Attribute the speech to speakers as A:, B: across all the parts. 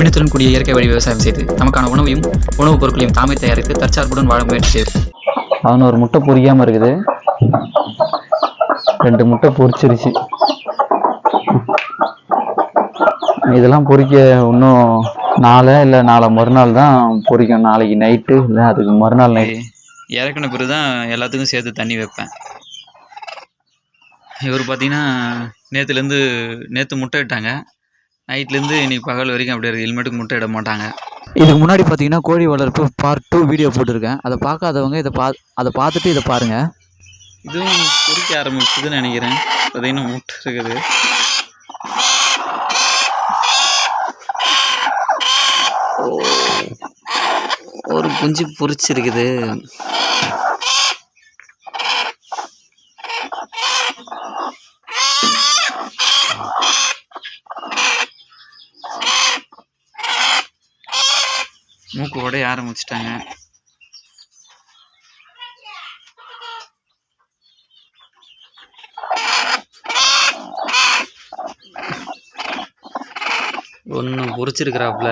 A: நவீனத்துடன் கூடிய இயற்கை வழி விவசாயம் செய்து நமக்கான உணவையும் உணவுப் பொருட்களையும் தாமே தயாரித்து தற்சார்புடன் வாழ முயற்சி செய்து
B: பதினோரு முட்டை பொரிக்காமல் இருக்குது. ரெண்டு முட்டை பொரிச்சிருச்சு. இதெல்லாம் பொரிக்க இன்னும் நாளை இல்லை நாளை மறுநாள் தான் பொரிக்கும். நாளைக்கு நைட்டு இல்லை அதுக்கு மறுநாள் நைட்
A: இறக்குன பிறகு தான் எல்லாத்துக்கும் சேர்த்து தண்ணி வைப்பேன். இவர் பார்த்தீங்கன்னா நேற்றுலேருந்து நேற்று முட்டை இட்டாங்க நைட்லேருந்து இன்னைக்கு பகல் வரைக்கும் அப்படியே இருக்குது இனிமேட்டுக்கு முட்டை இட மாட்டாங்க.
B: இதுக்கு முன்னாடி பார்த்தீங்கன்னா கோழி வளர்ப்பு பார்ட் டூ வீடியோ போட்டிருக்கேன். அதை பார்க்காதவங்க இதை பா அதை பார்த்துட்டு இதை பாருங்கள்
A: இதுவும் பொறிக்க ஆரம்பிச்சதுன்னு நினைக்கிறேன். பார்த்தீங்கன்னா முட்டை இருக்குது. ஒரு குஞ்சு பொரிச்சிருக்குது உடைய ஆரம்பிச்சிட்டாங்க. ஒன்று பொரிச்சிருக்கிறாப்புல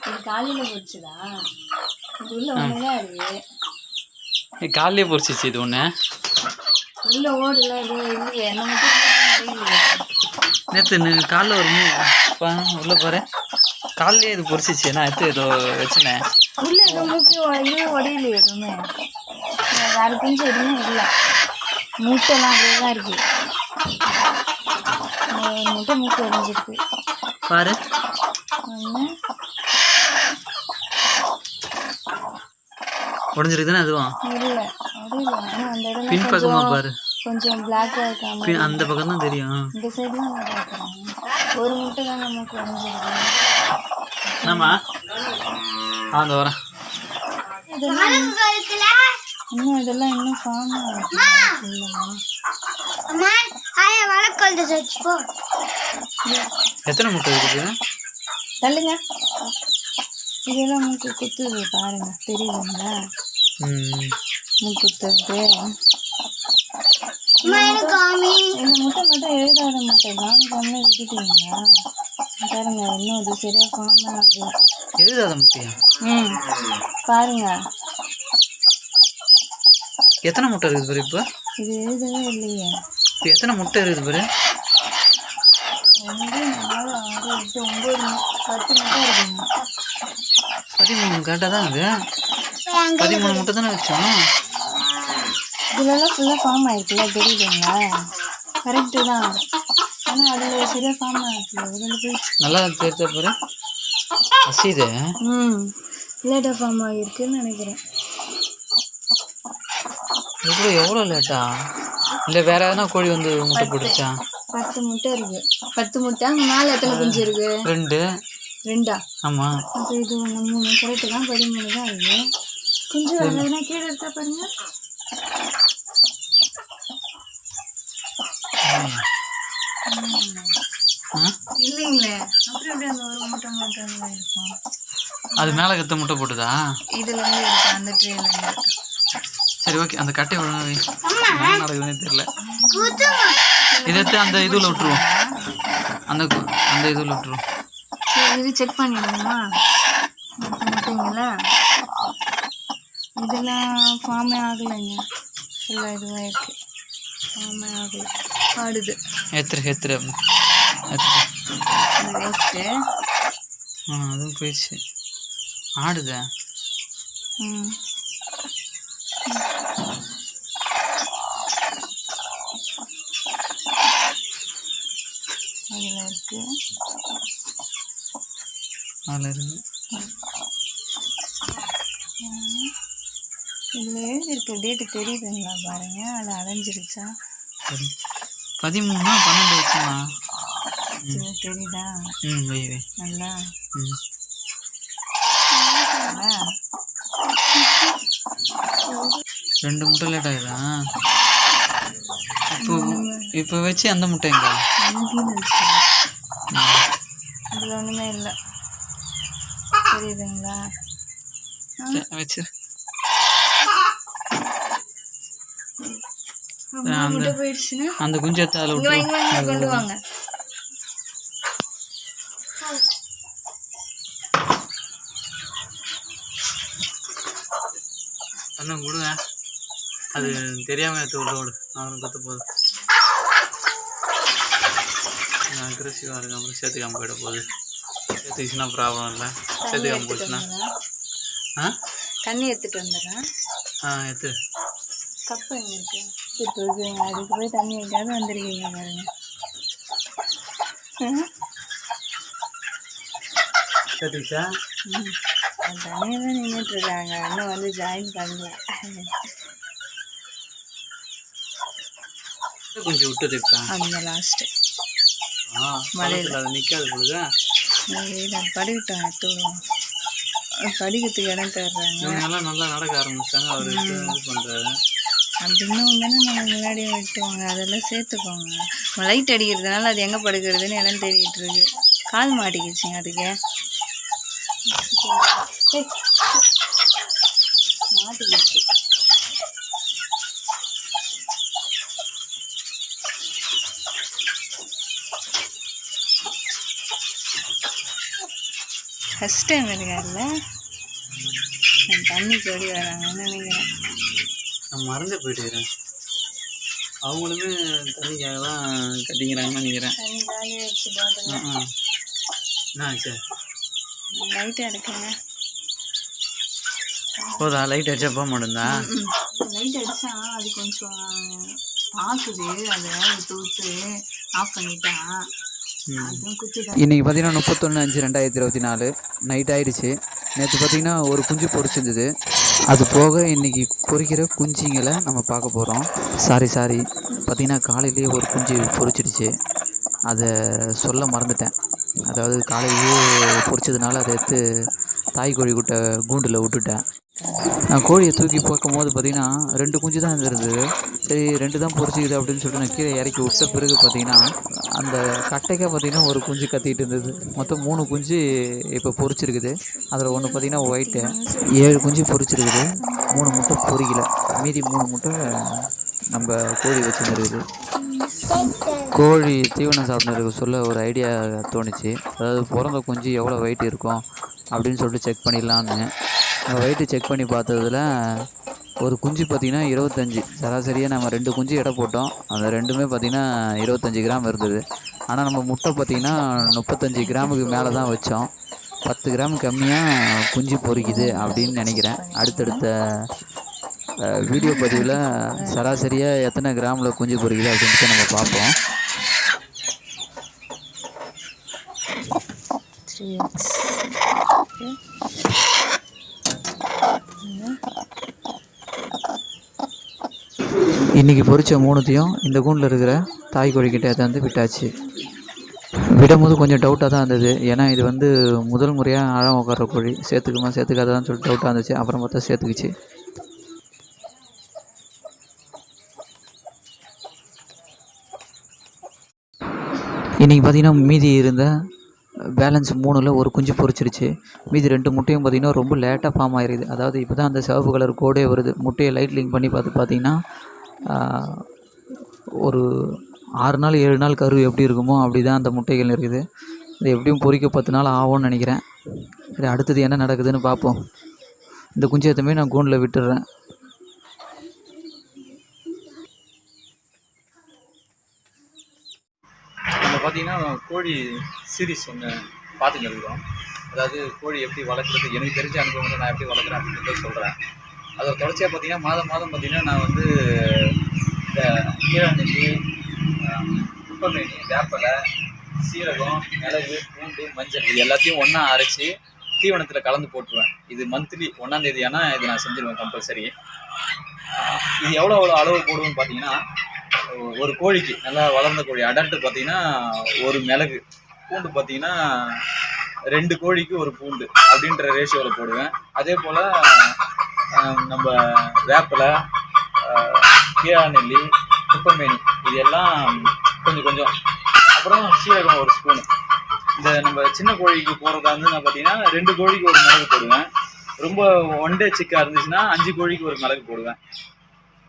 C: இது காலையில போச்சுதா இது உள்ள ஒண்ணுதான் இருக்கு
A: காலையே பொரிச்சிச்சு இது ஒன்று
C: உள்ள ஓடல
A: நேற்று காலைல ஒரு மூ பா உள்ள பாரு காலையிலே இது பொரிச்சிச்சு நான் எடுத்து ஏதோ வச்சுனேன்
C: மூக்கு ஒ- இது உடையல எதுவுமே. வேற குஞ்சு எதுவுமே இல்லை. முட்டைலாம் அப்படியே தான் இருக்கு. முட்டை மூக்கு உடஞ்சிருக்கு
A: பாரு. உடஞ்சிருக்குதானே அதுவும்?
C: இல்லை
A: பின் பக்கமா பாரு.
C: கொஞ்சம் பிளாக்காக இருக்காம
A: அந்த பக்கம் தான் தெரியும்.
C: இந்த சைடு தான் ஒரு முட்டை தான் நமக்கு உடஞ்சிருக்கு
A: என்னம்மா? ஆ அந்த வரேன்.
C: இதெல்லாம் இன்னும் இதெல்லாம் இன்னும்
A: எத்தனை முட்டை இருக்குது?
C: தள்ளுங்க. இதெல்லாம் மூக்கு குத்துது பாருங்க. தெரியுதுங்களா?
A: ம்.
C: மூக்கு குத்துது. இந்த முட்டை மட்டும் எழுதாத முட்டை கண்ணை விட்டுட்டீங்களா? பாருங்க இன்னும் அது சரியா ஃபார்ம் ஆகுது.
A: எழுதாத முட்டையா?
C: ம் பாருங்க.
A: எத்தனை முட்டை இருக்குது பாரு இப்போ?
C: இது எழுதவே இல்லையே.
A: இப்போ எத்தனை முட்டை இருக்குது பாரு?
C: ஒன்று நாலு ஆறு எட்டு ஒம்பது பத்து முட்டை இருக்குங்க.
A: பதிமூணு கரெக்டாக தான் இது பதிமூணு முட்டை தானே வச்சோம்.
C: இதுலலாம் ஃபுல்லாக ஃபார்ம் ஆயிருக்குல்ல தெரியுதுங்களா? கரெக்டு தான். ஆனால் அதில் சரியாக ஃபார்ம் போய்
A: நல்லா தெரிஞ்ச பாரு அசீது
C: ம் லேட்டாக ஃபார்ம் ஆகிருக்குன்னு நினைக்கிறேன்.
A: எவ்வளோ எவ்வளோ லேட்டா? இல்லை வேற எதனா கோழி வந்து முட்டை போட்டுச்சா
C: பத்து முட்டை இருக்கு. பத்து முட்டை? மேலே எத்தனை குஞ்சு இருக்கு?
A: ரெண்டு.
C: ரெண்டா?
A: ஆமாம்
C: அப்போ இது ஒன்று மூணு. கரெக்டு தான் பதிமூணு தான் இருக்கு. குஞ்சு வரதுனா கீழே எடுத்தா பாருங்க. இல்லைங்களே. அப்புறம் எப்படி அந்த ஒரு முட்டை மட்டும் இருக்கும்?
A: அது மேலே கத்த முட்டை போட்டுதா?
C: இருக்கு அந்த ட்ரேலேருந்து
A: சரி ஓகே அந்த கட்டை ஒழுங்கா வை. என்ன நடக்குதுன்னே தெரியல. இதை எடுத்து அந்த இதுல விட்டுருவோம். அந்த அந்த இதுல விட்டுருவோம்.
C: சரி, இது செக் பண்ணிடுவோமா? மாட்டீங்களா இதெல்லாம் ஃபார்மே ஆகலைங்க. ஃபுல்லாக இதுவாக இருக்கு. ஃபார்மே ஆகலை. ஆடுது
A: ஏத்துரு
C: இது வேஸ்ட்டு
A: ஆ அதுவும் போயிடுச்சு ஆடுதே
C: ம் அதில் இருக்கு
A: அதில் இருக்கு
C: இதில் எழுதியிருக்க டேட்டு தெரியுதுங்களா பாருங்க அது அடைஞ்சிருச்சா
A: சரி பதிமூணா பன்னெண்டு வச்சுமா?
C: தெரியுதா
A: ம் வை வை.
C: நல்லா.
A: ம். ரெண்டு முட்டை லேட் ஆகுதா இப்போ இப்போ வச்சு அந்த முட்டை எங்க.
C: இதில் ஒன்றுமே இல்லை. தெரியுதுங்களா
A: சரி,
C: அந்த போயிடுச்சுன்னா
A: அந்த குஞ்சத்தை அதில் விட்டு
C: கொண்டு வாங்க.
A: அண்ணா விடுங்க. அது தெரியாம எடுத்து விட விடு அவனும் கற்று போதும் அக்ரெசிவாக அப்புறம் சேர்த்துக்காம போயிட போகுது. சேர்த்துக்கிச்சுன்னா ப்ராப்ளம் இல்லை. சேர்த்துக்காம போச்சுன்னா? ஆ?
C: தண்ணி எடுத்துகிட்டு வந்துடுறேன்.
A: ஆ எடுத்து
C: கப்பு எங்கே இருக்குது இப்போ இருக்குங்க அதுக்கு போய் தண்ணி வைக்காத வந்திருக்கீங்க பாருங்க. தனியாக தான் நின்றுட்டு இருக்காங்க. இன்னும் வந்து ஜாயின் பண்ணல.
A: கொஞ்சம் விட்டு தைப்பா
C: அந்த லாஸ்ட்டு
A: ஆ மலையில் அது நிற்காது பொழுது.
C: நான் படிக்கட்டும் எடுத்து விடுவோம் படிக்கிறதுக்கு இடம் தர்றாங்க
A: நல்லா நடக்க ஆரம்பிச்சிட்டாங்க அவர் இது பண்ணுறாரு
C: அப்படின்னு தானே நம்ம முன்னாடியே வெட்டுவாங்க. அதெல்லாம் சேர்த்துக்கோங்க. லைட் அடிக்கிறதுனால அது எங்கே படுக்கிறதுன்னு இடம் தேடிட்டு இருக்கு. கால் மாட்டிக்கிச்சுங்க அதுக்கு. மாட்டிக்கிச்சு. ஃபஸ்ட் டைம் இருக்காருல்ல தண்ணி தேடி வராங்கன்னு நினைக்கிறேன்.
A: நான் மறந்தே போயிட்டுக்கிறேன். அவங்களுமே தண்ணிக்காக தான் கட்டிங்கிறாங்கன்னு நினைக்கிறேன் என்ன ஆச்சு
C: லைட் எடுக்கங்க.
A: போதா லைட் அடிச்சா போக மாட்டேந்தா
C: லைட் அடிச்சா அது கொஞ்சம் பார்க்குது அதை தூத்து ஆஃப் பண்ணிட்டா அதுவும் குத்தி
B: இன்றைக்கி பார்த்தீங்கன்னா முப்பத்தொன்று அஞ்சு ரெண்டாயிரத்தி இருபத்தி நாலு. நைட் ஆயிடுச்சு. நேற்று பார்த்தீங்கன்னா ஒரு குஞ்சு பொரிச்சிருந்தது. அது போக இன்றைக்கி பொறிக்கிற குஞ்சிங்களை நம்ம பார்க்க போகிறோம் சாரி சாரி பார்த்திங்கன்னா காலையிலேயே ஒரு குஞ்சு பொறிச்சிடுச்சு. அதை சொல்ல மறந்துட்டேன். அதாவது காலையிலேயே பொரிச்சதுனால அதை எடுத்து தாய் கோழி குட்டை கூண்டில் விட்டுட்டேன். நான் கோழியை தூக்கி பார்க்கும்போது பார்த்தீங்கன்னா ரெண்டு குஞ்சு தான் இருந்தது. சரி ரெண்டு தான் பொறிச்சிக்குது அப்படின்னு சொல்லிட்டு நான் கீழே இறக்கி விட்ட பிறகு பார்த்தீங்கன்னா அந்த கட்டைக்காக பார்த்தீங்கன்னா ஒரு குஞ்சு கத்திட்டு இருந்தது. மொத்தம் மூணு குஞ்சு இப்போ பொரிச்சிருக்குது. அதில் ஒன்று பார்த்தீங்கன்னா ஒயிட்டு ஏழு குஞ்சு பொரிச்சிருக்குது. மூணு முட்டை பொறிக்கல மீதி மூணு முட்டை நம்ம கோழி வச்சுருந்துருக்குது. கோழி தீவனம் சாப்பிட்றதுக்கு சொல்ல ஒரு ஐடியா தோணுச்சு. அதாவது பிறந்த குஞ்சு எவ்வளோ வெயிட் இருக்கும் அப்படின்னு சொல்லிட்டு செக் பண்ணிடலான்னு வெயிட்டு செக் பண்ணி பார்த்ததுல ஒரு குஞ்சு பார்த்திங்கன்னா இருபத்தஞ்சி. சராசரியாக நம்ம ரெண்டு குஞ்சு எடை போட்டோம். அந்த ரெண்டுமே பார்த்திங்கன்னா இருபத்தஞ்சி கிராம் இருந்தது. ஆனால் நம்ம முட்டை பார்த்திங்கன்னா முப்பத்தஞ்சு கிராமுக்கு மேலே தான் வச்சோம். பத்து கிராம் கம்மியாக குஞ்சு பொரிக்குது அப்படின்னு நினைக்கிறேன். அடுத்தடுத்த வீடியோ பதிவில் சராசரியாக எத்தனை கிராமில் குஞ்சு பொரிக்குது அப்படின்ட்டு நம்ம பார்ப்போம்.
C: த்ரீ
B: இன்றைக்கி பொறித்த மூணுத்தையும் இந்த கூண்டில் இருக்கிற தாய் கோழிக்கிட்ட வந்து விட்டாச்சு. விடும்போது கொஞ்சம் டவுட்டாக தான் இருந்தது. ஏன்னா இது வந்து முதல் முறையாக ஆழம் உட்கார கோழி. சேர்த்துக்குமா சேர்த்துக்காதான்னு சொல்லிட்டு டவுட்டாக இருந்துச்சு. அப்புறம் பார்த்தா சேர்த்துக்குச்சு இன்றைக்கி பார்த்தீங்கன்னா மீதி இருந்த பேலன்ஸ் மூணில் ஒரு குஞ்சு பொறிச்சிருச்சு மீதி ரெண்டு முட்டையும் பார்த்திங்கன்னா ரொம்ப லேட்டாக ஃபார்ம் ஆயிருக்குது அதாவது இப்போ தான் அந்த சிவப்பு கலர் கோடே வருது. முட்டையை லைட் லிங்க் பண்ணி பார்த்து பார்த்தீங்கன்னா ஒரு ஆறு நாள் ஏழு நாள் கரு எப்படி இருக்குமோ அப்படி தான் அந்த முட்டைகள் இருக்குது. இது எப்படியும் பொரிக்க பத்து நாள் ஆகும்னு நினைக்கிறேன். சரி அடுத்தது என்ன நடக்குதுன்னு பார்ப்போம். இந்த குஞ்சு எத்தமே நான் கூண்டில் விட்டுடுறேன்
A: நம்ம பார்த்தீங்கன்னா கோழி சீரிஸ் ஒன்று பார்த்துட்டு இருக்கிறோம் அதாவது கோழி எப்படி வளர்க்குறது எனக்கு தெரிஞ்ச அனுபவம் நான் எப்படி வளர்க்குறேன் அப்படின்னு சொல்கிறேன் அதோட தொடர்ச்சியாக பார்த்தீங்கன்னா மாதம் மாதம் பார்த்தீங்கன்னா நான் வந்து இந்த கீழநெல்லி குப்பமேனி வேப்பலை சீரகம் மிளகு பூண்டு மஞ்சள் இது எல்லாத்தையும் ஒன்றா அரைச்சி தீவனத்தில் கலந்து போட்டுருவேன். இது மந்த்லி ஒன்றாந்தேதி ஆனால் இது நான் செஞ்சிருவேன் கம்பல்சரி இது எவ்வளோ எவ்வளோ அளவு போடுவேன்னு பார்த்தீங்கன்னா ஒரு கோழிக்கு நல்லா வளர்ந்த கோழி அடல்ட்டு பார்த்தீங்கன்னா ஒரு மிளகு பூண்டு பார்த்தீங்கன்னா ரெண்டு கோழிக்கு ஒரு பூண்டு அப்படின்ற ரேஷியோவில் போடுவேன். அதே போல் நம்ம வேப்பிலை கீழா நெல்லி குப்பமேனி இது எல்லாம் கொஞ்சம் கொஞ்சம். அப்புறம் சீரகம் ஒரு ஸ்பூனு இந்த நம்ம சின்ன கோழிக்கு போகிறதா வந்து நான் பார்த்தீங்கன்னா ரெண்டு கோழிக்கு ஒரு மிளகு போடுவேன். ரொம்ப ஒன் டே சிக்கா இருந்துச்சுன்னா அஞ்சு கோழிக்கு ஒரு மிளகு போடுவேன்.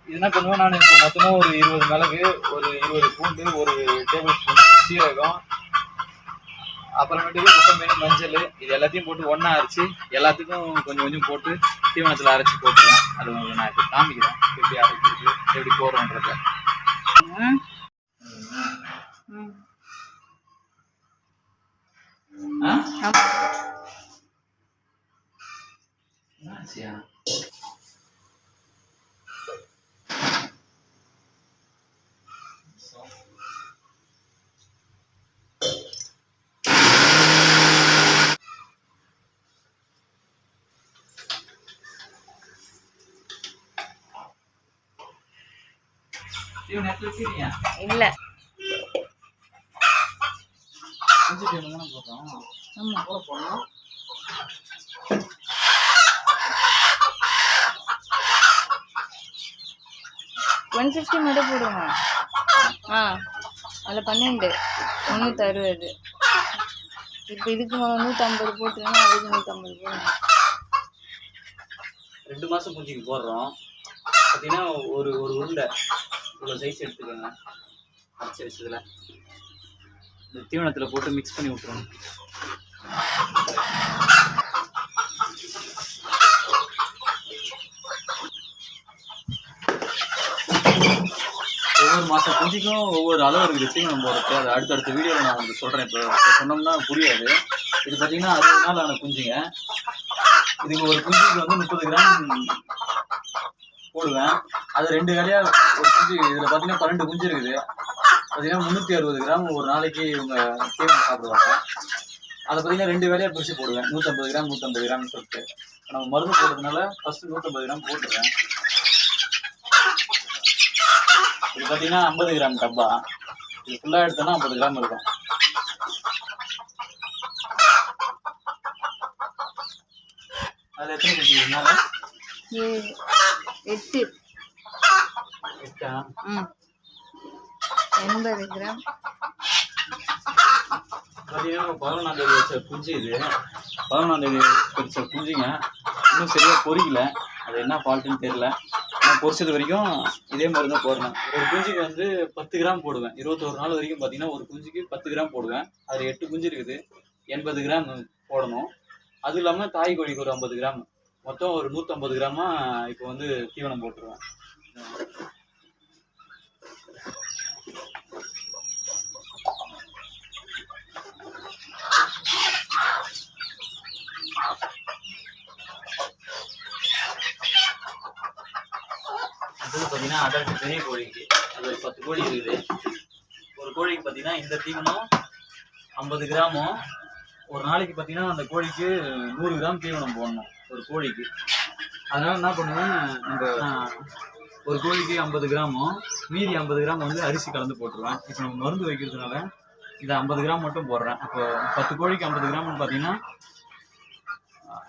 A: இதுனா பண்ணுவேன் நான்? இப்போ மொத்தமாக ஒரு இருபது மிளகு ஒரு இருபது பூண்டு ஒரு டேபிள் ஸ்பூன் சீரகம் அப்புறமேட்டுக்கு குப்பமேனி மஞ்சள் இது எல்லாத்தையும் போட்டு ஒன்றா அரைச்சி எல்லாத்துக்கும் கொஞ்சம் கொஞ்சம் போட்டு தீவனத்தில் அரைச்சி போட்டுருவேன் அது உங்களுக்கு நான் இப்போ காமிக்கிறேன். எப்படி அரைக்கிறது எப்படி போடுறோன்றத.
C: ம்.
A: ஆ?
C: இல்ல ஒன் ஃபிஃப்டி மட்டும் போடுங்க ஆ அதில் பன்னெண்டு. முந்நூற்றி அறுபது இப்போ இதுக்கு நூற்றம்பது போட்டுருங்க அதுக்கு நூற்றம்பது போடுங்க
A: ரெண்டு மாசம் குஞ்சுக்கு போடுறோம். பார்த்தீங்கன்னா ஒரு ஒரு உருண்டை. இவ்வளோ சைஸ் எடுத்துக்கோங்க. அரைச்சி வச்சதில். இந்த தீவனத்தில் போட்டு மிக்ஸ் பண்ணி விட்ருவோம் ஒவ்வொரு மாதம் குஞ்சுக்கும் ஒவ்வொரு அளவு இருக்குது தீவனம் போடுறது அது அடுத்தடுத்த வீடியோவில் நான் உங்களுக்கு சொல்கிறேன் இப்போ. இப்போ சொன்னோம்னா புரியாது. இது பார்த்தீங்கன்னா அறுபது நாள் ஆன குஞ்சுங்க இதுக்கு ஒரு குஞ்சுக்கு வந்து முப்பது கிராம் போடுவேன். அது ரெண்டு வேலையா ஒரு குஞ்சு இதில் பார்த்தீங்கன்னா பன்னெண்டு குஞ்சு இருக்குது. பார்த்தீங்கன்னா முந்நூற்றி அறுபது கிராம் ஒரு நாளைக்கு இவங்க தீவனம் சாப்பிடுவாங்க. அதை பார்த்தீங்கன்னா ரெண்டு வேலையாக பிரித்து போடுவேன். நூற்றம்பது கிராம் நூற்றம்பது கிராம்னு சொல்லிட்டு. நம்ம மருந்து போடுறதுனால ஃபஸ்ட்டு நூற்றம்பது கிராம் போட்டுருவேன். இது பார்த்தீங்கன்னா ஐம்பது கிராம் டப்பா. இது ஃபுல்லாக எடுத்தோன்னா ஐம்பது கிராம் இருக்கும். அதில் எத்தனை குஞ்சு
C: இருந்தாலும் எட்டு. ம். எண்பது கிராம்.
A: பதினொன்றாம் தேதி வச்ச குஞ்சு இது. பதினொன்றாம் தேதி வச்ச குஞ்சுங்க. இன்னும் சரியாக பொரிக்கல அது என்ன ஃபால்ட்டுன்னு தெரில நான் பொரிச்சது வரைக்கும் இதே மாதிரி தான் போடணும். ஒரு குஞ்சுக்கு வந்து பத்து கிராம் போடுவேன். இருபத்தொரு நாள் வரைக்கும் பார்த்தீங்கன்னா ஒரு குஞ்சுக்கு பத்து கிராம் போடுவேன். அதில் எட்டு குஞ்சு இருக்குது. எண்பது கிராம் போடணும். அதுவும் இல்லாமல் தாய் கோழிக்கு ஒரு ஐம்பது கிராம். மொத்தம் ஒரு நூற்றம்பது கிராமா இப்போ வந்து தீவனம் போட்டுருவேன். அடுத்தது பார்த்தீங்கன்னா அதற்கு பெரிய கோழிக்கு. அது ஒரு பத்து கோழி இருக்குது. ஒரு கோழிக்கு பார்த்தீங்கன்னா இந்த தீவனம் ஐம்பது கிராமும் ஒரு நாளைக்கு பார்த்தீங்கன்னா அந்த கோழிக்கு நூறு கிராம் தீவனம் போடணும். ஒரு கோழிக்கு. அதனால என்ன பண்ணுவேன் நம்ம ஒரு கோழிக்கு ஐம்பது கிராமும் மீதி ஐம்பது கிராம் வந்து அரிசி கலந்து போட்டுருவேன். இப்போ நம்ம மருந்து வைக்கிறதுனால இந்த ஐம்பது கிராம் மட்டும் போடுறேன். அப்போ பத்து கோழிக்கு ஐம்பது கிராம்னு பார்த்தீங்கன்னா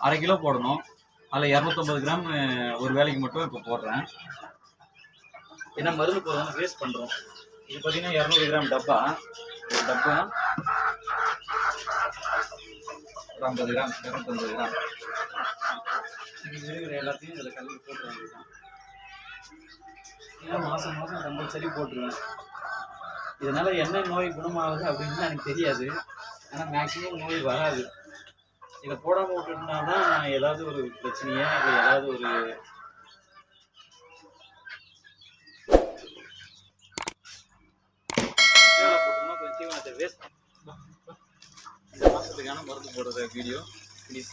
A: அரை கிலோ போடணும். அதில் இரநூத்தம்பது கிராம் ஒரு வேலைக்கு மட்டும் இப்போ போடுறேன். ஏன்னா மருந்து போடுறோம் வேஸ்ட் பண்ணுறோம் இது பார்த்தீங்கன்னா இரநூறு கிராம் டப்பா. ஒரு டப்பா ஒரு ஐம்பது கிராம் இரநூத்தம்பது கிராம். இது இருக்கிற எல்லாத்தையும் இதில் கலந்து போட்டு ஏன்னா மாதம் மாதம் கம்பல்சரி போட்டுருவேன் இதனால் என்ன நோய் குணமாகுது அப்படின்னு எனக்கு தெரியாது. ஆனால் மேக்ஸிமம் நோய் வராது. இதை போடாமல் விட்டுட்டுனா தான் ஏதாவது ஒரு பிரச்சனையா இல்லை ஏதாவது ஒரு வேஸ்ட் இந்த மாதத்துக்கான மருந்து போடுற வீடியோ ப்ளீஸ்